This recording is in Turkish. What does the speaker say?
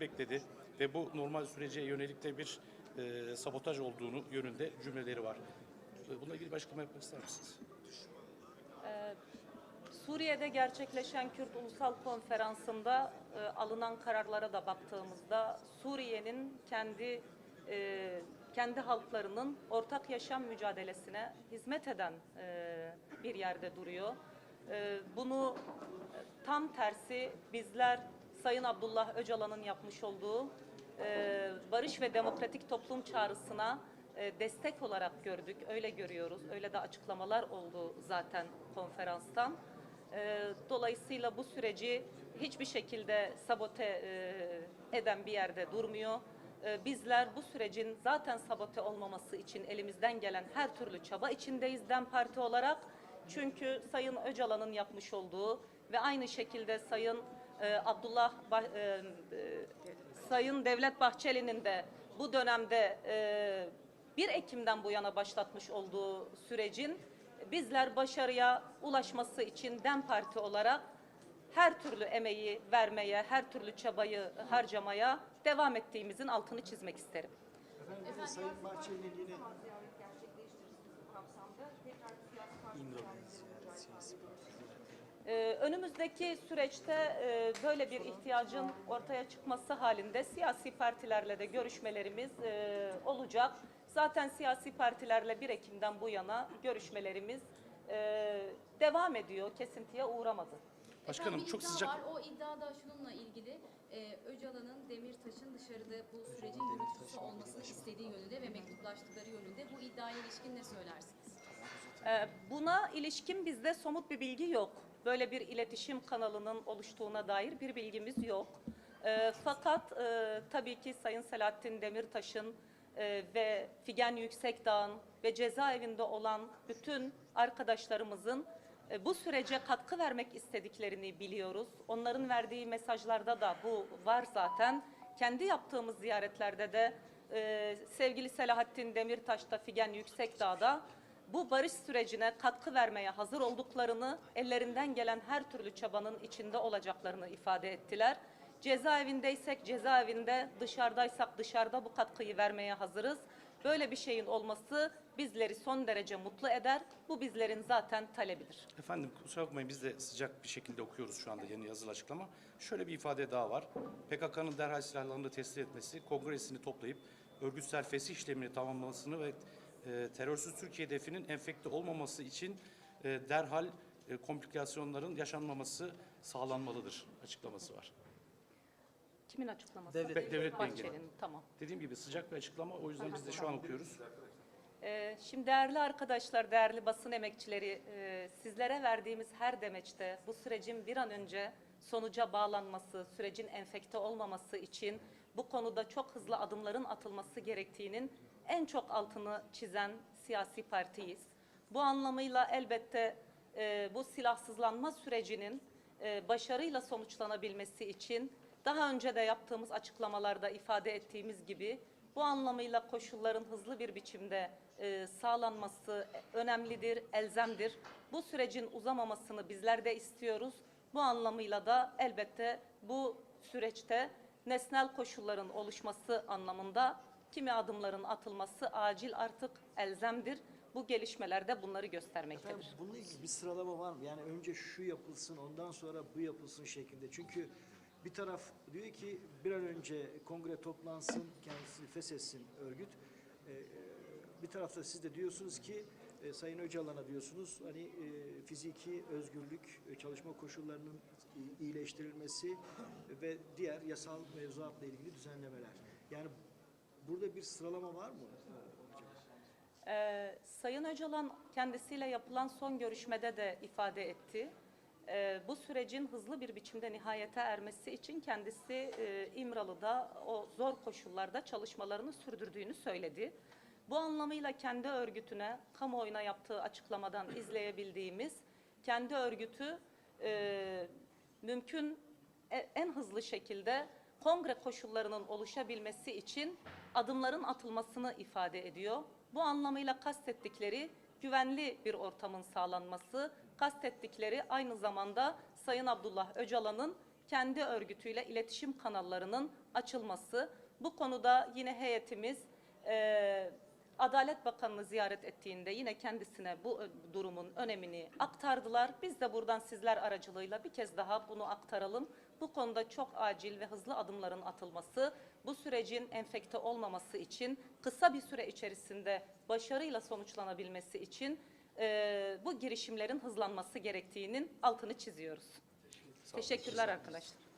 bekledi ve bu normal sürece yönelik de bir e, sabotaj olduğunu yönünde cümleleri var. E, Bununla ilgili bir açıklama yapmak ister misiniz? Suriye'de gerçekleşen Kürt Ulusal Konferansı'nda e, alınan kararlara da baktığımızda Suriye'nin kendi e, kendi halklarının ortak yaşam mücadelesine hizmet eden e, bir yerde duruyor. E, bunu e, tam tersi bizler Sayın Abdullah Öcalan'ın yapmış olduğu e, barış ve demokratik toplum çağrısına e, destek olarak gördük. Öyle görüyoruz. Öyle de açıklamalar oldu zaten konferanstan. E, Dolayısıyla bu süreci hiçbir şekilde sabote e, eden bir yerde durmuyor. E, Bizler bu sürecin zaten sabote olmaması için elimizden gelen her türlü çaba içindeyiz DEM Parti olarak. Çünkü Sayın Öcalan'ın yapmış olduğu ve aynı şekilde Sayın e, Abdullah e, e, Sayın Devlet Bahçeli'nin de bu dönemde e, 1 Ekim'den bu yana başlatmış olduğu sürecin bizler başarıya ulaşması için DEM Parti olarak her türlü emeği vermeye, her türlü çabayı harcamaya devam ettiğimizin altını çizmek isterim. Efendim, Sayın Bahçeli'nin yine Ee, önümüzdeki süreçte e, böyle bir ihtiyacın ortaya çıkması halinde siyasi partilerle de görüşmelerimiz e, olacak. Zaten siyasi partilerle 1 Ekim'den bu yana görüşmelerimiz e, devam ediyor, kesintiye uğramadı. Başkanım, Efendim, çok sıcak- Var. O iddia da şununla ilgili. Ee, Öcalan'ın Demirtaş'ın dışarıda bu sürecin yürütücüsü olmasını istediği yönünde ve mektuplaştıkları yönünde bu iddiaya ilişkin ne söylersiniz? Ee, Buna ilişkin bizde somut bir bilgi yok. Böyle bir iletişim kanalının oluştuğuna dair bir bilgimiz yok. Ee, Fakat e, tabii ki Sayın Selahattin Demirtaş'ın e, ve Figen Yüksekdağ'ın ve cezaevinde olan bütün arkadaşlarımızın e, bu sürece katkı vermek istediklerini biliyoruz. Onların verdiği mesajlarda da bu var zaten. Kendi yaptığımız ziyaretlerde de sevgili Selahattin Demirtaş da Figen Yüksekdağ'da bu barış sürecine katkı vermeye hazır olduklarını, ellerinden gelen her türlü çabanın içinde olacaklarını ifade ettiler. Cezaevindeysek cezaevinde, dışarıdaysak dışarıda bu katkıyı vermeye hazırız. Böyle bir şeyin olması bizleri son derece mutlu eder. Bu bizlerin zaten talebidir. Efendim kusura bakmayın biz de sıcak bir şekilde okuyoruz şu anda yeni yazılı açıklama. Şöyle bir ifade daha var. PKK'nın derhal silahlarını teslim etmesi, kongresini toplayıp örgütsel fesih işlemini tamamlamasını ve e, terörsüz Türkiye hedefinin enfekte olmaması için e, derhal e, komplikasyonların yaşanmaması sağlanmalıdır açıklaması var. Kimin açıklaması? Devlet- devletle ilgili. Bahçeli'nin, tamam. Dediğim gibi sıcak bir açıklama o yüzden biz de şu an okuyoruz. Ee, Şimdi değerli arkadaşlar, değerli basın emekçileri, e, sizlere verdiğimiz her demeçte bu sürecin bir an önce sonuca bağlanması, sürecin enfekte olmaması için bu konuda çok hızlı adımların atılması gerektiğinin en çok altını çizen siyasi partiyiz. Bu anlamıyla elbette e, bu silahsızlanma sürecinin e, başarıyla sonuçlanabilmesi için daha önce de yaptığımız açıklamalarda ifade ettiğimiz gibi bu anlamıyla koşulların hızlı bir biçimde e, sağlanması önemlidir, elzemdir. Bu sürecin uzamamasını bizler de istiyoruz. Bu anlamıyla da elbette bu süreçte nesnel koşulların oluşması anlamında kimi adımların atılması acil artık elzemdir. Bu gelişmeler de bunları göstermektedir. efendim, bununla ilgili bir sıralama var mı? Yani önce şu yapılsın, ondan sonra bu yapılsın şeklinde. Çünkü bir taraf diyor ki bir an önce kongre toplansın, kendisini feshetsin örgüt. Ee, bir tarafta siz de diyorsunuz ki e, Sayın Öcalan'a diyorsunuz hani e, fiziki özgürlük, e, çalışma koşullarının iyileştirilmesi ve diğer yasal mevzuatla ilgili düzenlemeler. Yani burada bir sıralama var mı? Ee, Sayın Öcalan kendisiyle yapılan son görüşmede de ifade etti. Ee, bu sürecin hızlı bir biçimde nihayete ermesi için kendisi e, İmralı'da o zor koşullarda çalışmalarını sürdürdüğünü söyledi. Bu anlamıyla kendi örgütüne, kamuoyuna yaptığı açıklamadan izleyebildiğimiz kendi örgütü e, mümkün e- en hızlı şekilde kongre koşullarının oluşabilmesi için adımların atılmasını ifade ediyor. Bu anlamıyla kastettikleri güvenli bir ortamın sağlanması, kastettikleri aynı zamanda Sayın Abdullah Öcalan'ın kendi örgütüyle iletişim kanallarının açılması. Bu konuda yine heyetimiz e, Adalet Bakanı'nı ziyaret ettiğinde yine kendisine bu ö- durumun önemini aktardılar. Biz de buradan sizler aracılığıyla bir kez daha bunu aktaralım. Bu konuda çok acil ve hızlı adımların atılması, bu sürecin enfekte olmaması için kısa bir süre içerisinde başarıyla sonuçlanabilmesi için e, bu girişimlerin hızlanması gerektiğinin altını çiziyoruz. Teşekkürler arkadaşlar.